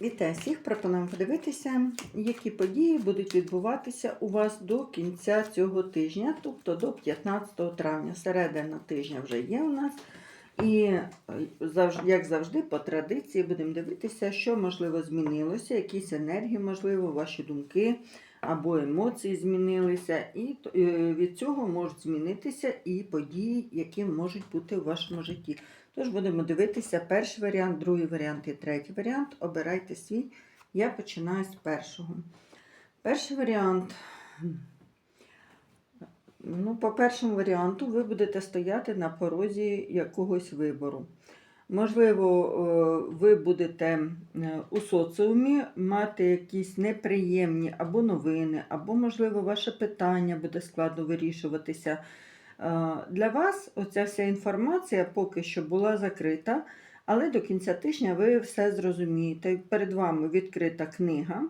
Вітаю всіх! Пропонуємо подивитися, які події будуть відбуватися у вас до кінця цього тижня, тобто до 15 травня. Середина тижня вже є у нас. І, е, як завжди, по традиції будемо дивитися, що можливо змінилося, якісь енергії, можливо, ваші думки або емоції змінилися. І е, від цього можуть змінитися і події, які можуть бути у вашому житті. Тож будемо дивитися перший варіант, другий варіант і третій варіант. Обирайте свій. Я починаю з першого. Перший варіант. Ну, по першому варіанту ви будете стояти на порозі якогось вибору. Можливо, е, ви будете е, у соціумі мати якісь неприємні або новини, або, можливо, ваше питання буде складно вирішуватися. Е, Для вас оця вся інформація поки що була закрита, але до кінця тижня ви все зрозумієте. Перед вами відкрита книга,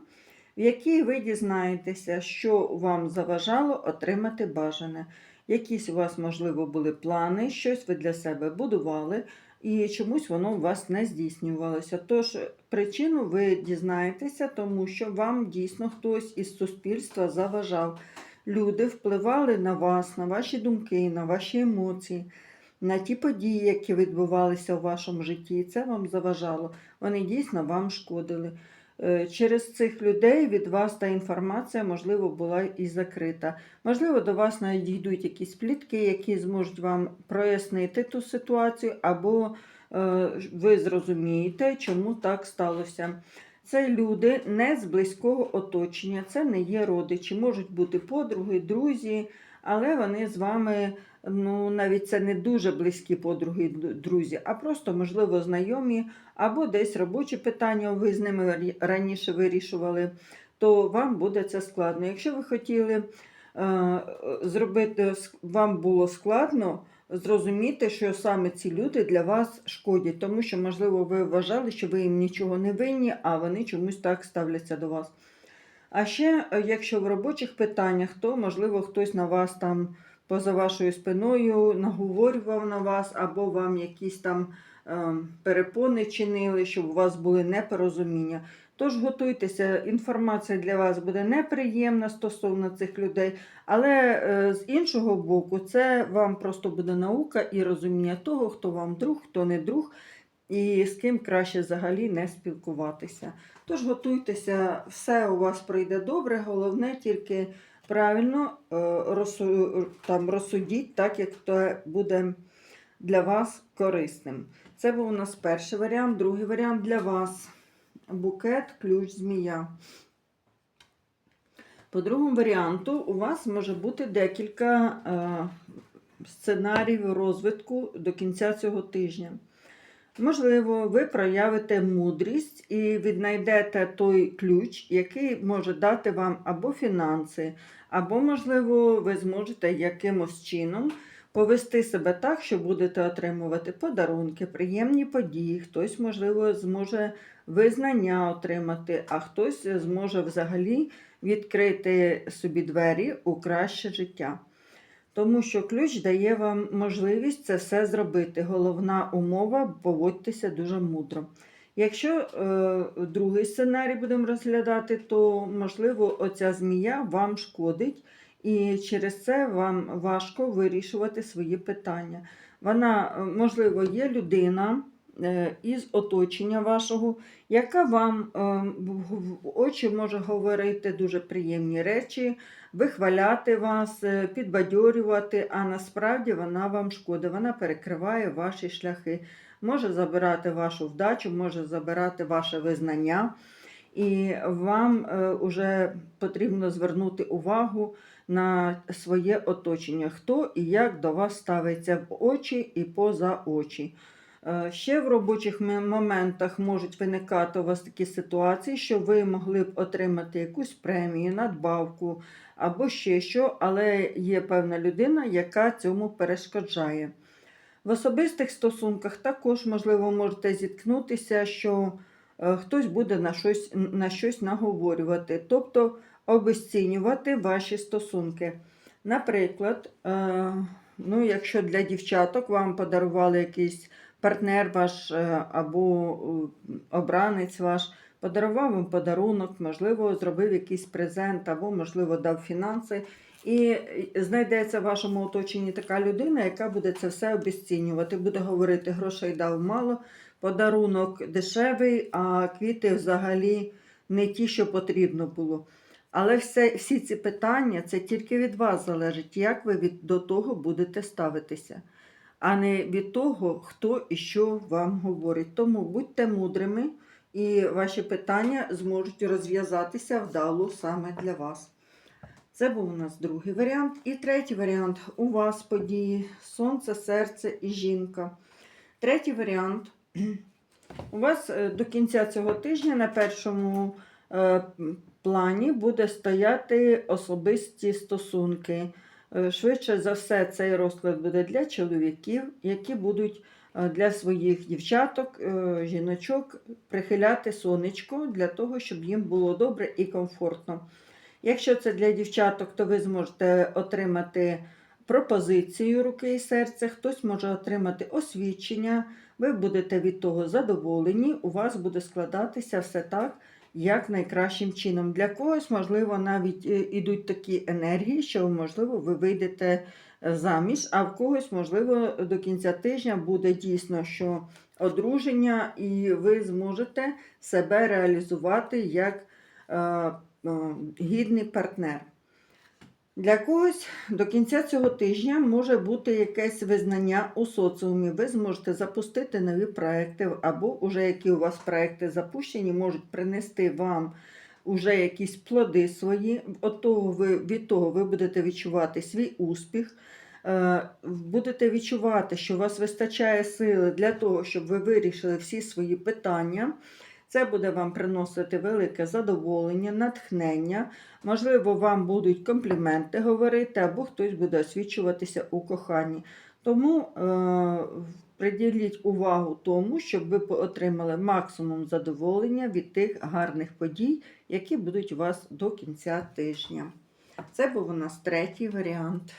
в якій ви дізнаєтеся, що вам заважало отримати бажане. Якісь у вас, можливо, були плани, щось ви для себе будували, і чомусь воно у вас не здійснювалося. Тож причину ви дізнаєтеся, тому що вам дійсно хтось із суспільства заважав. Люди впливали на вас, на ваші думки, на ваші емоції, на ті події, які відбувалися у вашому житті. І це вам заважало. Вони дійсно вам шкодили. Е, Через цих людей від вас та інформація, можливо, була і закрита. Можливо, до вас надійдуть якісь плітки, які зможуть вам прояснити ту ситуацію, або е, ви зрозумієте, чому так сталося. Це люди не з близького оточення, це не є родичі, можуть бути подруги, друзі, але вони з вами, ну навіть це не дуже близькі подруги, друзі, а просто, можливо, знайомі, або десь робочі питання ви з ними раніше вирішували, то вам буде це складно. Якщо ви хотіли зробити, вам було складно. Зрозуміти, що саме ці люди для вас шкодять, тому що, можливо, ви вважали, що ви їм нічого не винні, а вони чомусь так ставляться до вас. А ще, е, якщо в робочих питаннях, то, можливо, хтось на вас там поза вашою спиною наговорював на вас, або вам якісь там ем, перепони чинили, щоб у вас були непорозуміння. Тож готуйтеся, інформація для вас буде неприємна стосовно цих людей, але е, з іншого боку, це вам просто буде наука і розуміння того, хто вам друг, хто не друг, і з ким краще взагалі не спілкуватися. Тож готуйтеся, все у вас пройде добре, головне тільки правильно е, там, розсудіть так, як це буде для вас корисним. Це був у нас перший варіант, другий варіант для вас. Букет, ключ, змія. По другому варіанту у вас може бути декілька е, сценаріїв розвитку до кінця цього тижня. Можливо, ви проявите мудрість і віднайдете той ключ, який може дати вам або фінанси, або, можливо, ви зможете якимось чином повести себе так, що будете отримувати подарунки, приємні події. Хтось, можливо, зможе визнання отримати, а хтось зможе взагалі відкрити собі двері у краще життя. Тому що ключ дає вам можливість це все зробити. Головна умова поводьтеся дуже мудро. Якщо е, другий сценарій будемо розглядати, то можливо оця змія вам шкодить, і через це вам важко вирішувати свої питання. Вона, е, можливо, є людина е, із оточення вашого, яка вам е, в- очі може говорити дуже приємні речі, вихваляти вас, підбадьорювати, а насправді вона вам шкодить, вона перекриває ваші шляхи, може забирати вашу вдачу, може забирати ваше визнання. І вам вже потрібно звернути увагу на своє оточення, хто і як до вас ставиться в очі і поза очі. Е, Ще в робочих моментах можуть виникати у вас такі ситуації, що ви могли б отримати якусь премію, надбавку або ще що, але є певна людина, яка цьому перешкоджає. В особистих стосунках також, можливо, можете зіткнутися, що е, хтось буде на щось, на щось наговорювати, тобто обесцінювати ваші стосунки. Наприклад, е, ну, якщо для дівчаток вам подарували якийсь партнер ваш е, або е, обранець ваш подарував вам подарунок, можливо, зробив якийсь презент або, можливо, дав фінанси. І знайдеться в вашому оточенні така людина, яка буде це все обесцінювати, буде говорити, грошей дав мало, подарунок дешевий, а квіти взагалі не ті, що потрібно було. Але все, всі ці питання це тільки від вас залежить, як ви від, до того будете ставитися, а не від того, хто і що вам говорить. Тому будьте мудрими, і ваші питання зможуть розв'язатися вдало саме для вас. Це був у нас другий варіант. І третій варіант у вас події Сонце, серце і жінка. Третій варіант. У вас е, до кінця цього тижня на першому плані буде стояти особисті стосунки. Е, Швидше за все, цей розклад буде для чоловіків, які будуть е, для своїх дівчаток, е, жіночок прихиляти сонечко для того, щоб їм було добре і комфортно. Якщо це для дівчаток, то ви зможете отримати пропозицію руки і серця, хтось може отримати освідчення, ви будете від того задоволені, у вас буде складатися все так, як найкращим чином. Для когось, можливо, навіть е, ідуть такі енергії, що, можливо, ви вийдете е, заміж, а в когось, можливо, до кінця тижня буде дійсно, що одруження, і ви зможете себе реалізувати як е, е, гідний партнер. Для когось до кінця цього тижня може бути якесь визнання у соціумі. Ви зможете запустити нові проекти, або вже які у вас проекти запущені, можуть принести вам уже якісь плоди свої. От того ви, від того ви будете відчувати свій успіх. Е, Будете відчувати, що у вас вистачає сили для того, щоб ви вирішили всі свої питання. Це буде вам приносити велике задоволення, натхнення. Можливо, вам будуть компліменти говорити, або хтось буде освічуватися у коханні. Тому е, приділіть увагу тому, щоб ви отримали максимум задоволення від тих гарних подій, які будуть у вас до кінця тижня. Це був у нас третій варіант.